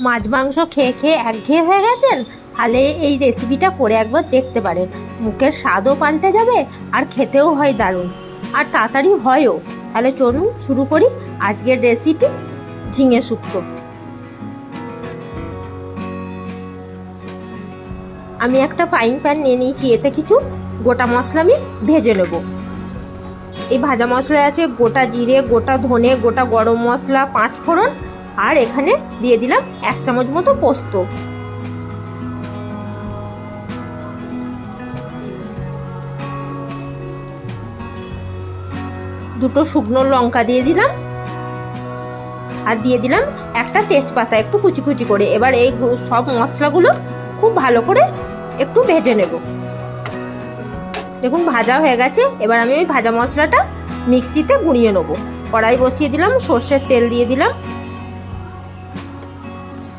মাছ মাংস খেয়ে খেয়ে একঘেয়ে হয়ে গেছেন? তাহলে এই রেসিপিটা করে একবার দেখতে পারেন। মুখের স্বাদও পাল্টে যাবে আর খেতেও হয় দারুণ। আর তাড়াতাড়ি হয়ও। তাহলে চলুন শুরু করি আজকের রেসিপি ঝিঙে শুক্তো। আমি একটা ফ্রাইং প্যান নিয়ে নিয়েছি, এতে কিছু গোটা মশলা আমি ভেজে নেব। এই ভাজা মশলায় আছে গোটা জিরে, গোটা ধনে, গোটা গরম মশলা পাঁচ ফোড়ন আর এখানে দিয়ে দিলাম এক চামচ মতো পোস্ত। দুটো শুকনো লঙ্কা দিয়ে দিলাম। আর দিয়ে দিলাম একটা তেজপাতা একটু কুচি কুচি করে। এবার এই সব মশলাগুলো খুব ভালো করে একটু ভেজে নেব। দেখুন, ভাজা হয়ে গেছে। এবার আমি ওই ভাজা মশলাটা মিক্সিতে গুঁড়িয়ে নেব। কড়াই বসিয়ে দিলাম, সর্ষের তেল দিয়ে দিলাম।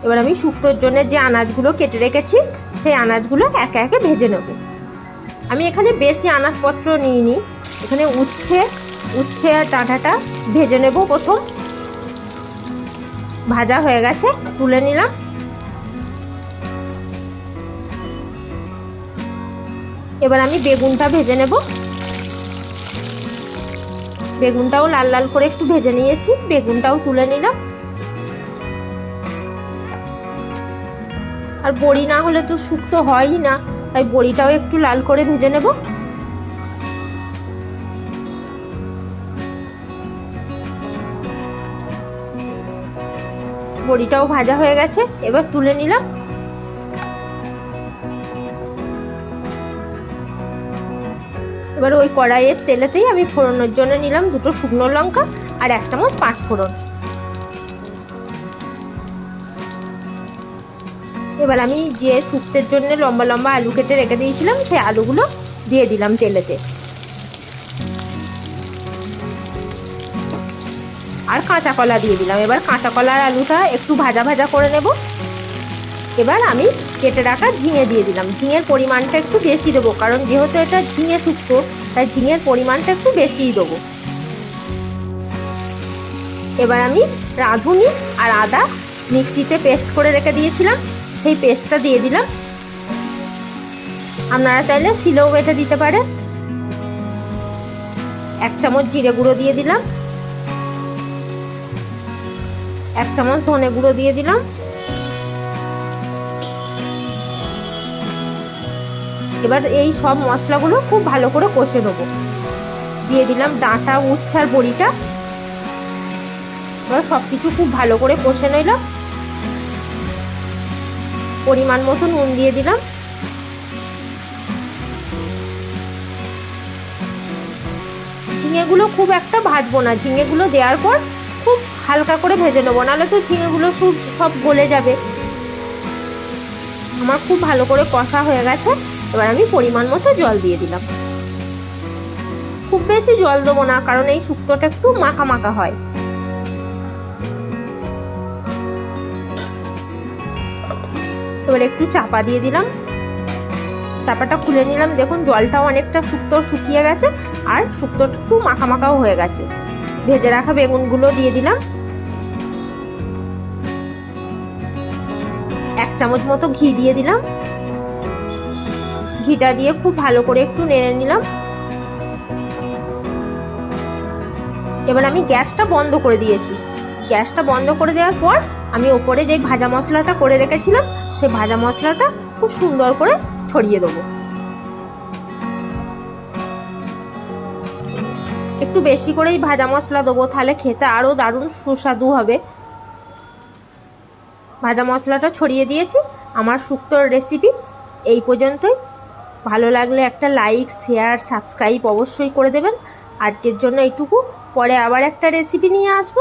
এবার আমি শুক্তোর জন্য যে আনাজগুলো কেটে রেখেছি, সেই আনাজগুলো একে একে ভেজে নেব। আমি এখানে বেশি আনাজপত্র নিইনি, এখানে উচ্ছে উচ্ছে আর ডাঁটাটা ভেজে নেব প্রথম। ভাজা হয়ে গেছে, তুলে নিলাম। এবার আমি বেগুনটা ভেজে নেব। বেগুনটাও লাল লাল করে একটু ভেজে নিয়েছি, বেগুনটাও তুলে নিলাম। আর বড়ি না হলে তো শুক্তো হয়ই না। তাই বড়িটাও একটু লাল করে ভেজে নেব। বড়িটাও ভাজা হয়ে গেছে, এবার তুলে নিলাম। এবার ওই কড়াইয়ের তেলেতেই আমি ফোড়নের জন্য নিলাম দুটো শুকনো লঙ্কা আর এক চামচ পাঁচ ফোড়ন এবার আমি যে শুক্তের জন্য লম্বা লম্বা আলু কেটে রেখে দিয়েছিলাম, সেই আলুগুলো দিয়ে দিলাম তেলেতে। আর কাঁচা কলা দিয়ে দিলাম। এবার কাঁচা কলার আলুটা একটু ভাজা ভাজা করে নেব। এবার আমি কেটে রাখা ঝিঙে দিয়ে দিলাম। ঝিঙের পরিমাণটা একটু বেশি দেবো, কারণ যেহেতু এটা ঝিঙে শুক্তো, তাই ঝিঙের পরিমাণটা একটু বেশিই দেবো। এবার আমি রাঁধুনি আর আদা মিক্সিতে পেস্ট করে রেখে দিয়েছিলাম। সেই পেস্টটা দিয়ে দিলাম। আপনারা চাইলে শিলেও বেটে দিতে পারে এক চামচ জিরে গুঁড়ো দিয়ে দিলাম। এক চামচ ধনে গুঁড়ো দিয়ে দিলাম। এবার এই সব মশলাগুলো খুব ভালো করে কষে নেব। দিয়ে দিলাম ডাঁটা উচ্ছার বড়িটা। এবার সব কিছু খুব ভালো করে কষে নিলাম। পরিমাণ মতো নুন দিয়ে দিলাম। ঝিঙেগুলো খুব একটা ভাজবো না। ঝিঙেগুলো দেওয়ার পর খুব হালকা করে ভেজে নেব। নাহলে তো ঝিঙেগুলো সব সব গলে যাবে। আমার খুব ভালো করে কষা হয়ে গেছে। এবার আমি পরিমাণ মতো জল দিয়ে দিলাম। খুব বেশি জল দেবো না, কারণ এই শুক্তোটা একটু মাখা মাখা হয়। এবার একটু চাপা দিয়ে দিলাম। চাপাটা খুলে নিলাম। দেখুন, জলটাও অনেকটা শুক্তো শুকিয়ে গেছে আর শুক্তোটা একটু মাখা মাখাও হয়ে গেছে। ভেজে রাখা বেগুনগুলো দিয়ে দিলাম। এক চামচ মতো ঘি দিয়ে দিলাম। ঘিটা দিয়ে খুব ভালো করে একটু নেড়ে নিলাম। এবার আমি গ্যাসটা বন্ধ করে দিয়েছি। গ্যাসটা বন্ধ করে দেওয়ার পর আমি ওপরে যে ভাজা মশলাটা করে রেখেছিলাম, সেই ভাজা মশলাটা খুব সুন্দর করে ছড়িয়ে দেবো। একটু বেশি করেই ভাজা মশলা দেবো, তাহলে খেতে আরও দারুণ সুস্বাদু হবে। ভাজা মশলাটা ছড়িয়ে দিয়েছি। আমার শুক্তোর রেসিপি এই পর্যন্তই। ভালো লাগলে একটা লাইক শেয়ার সাবস্ক্রাইব অবশ্যই করে দেবেন। আজকের জন্য এইটুকু। পরে আবার একটা রেসিপি নিয়ে আসব।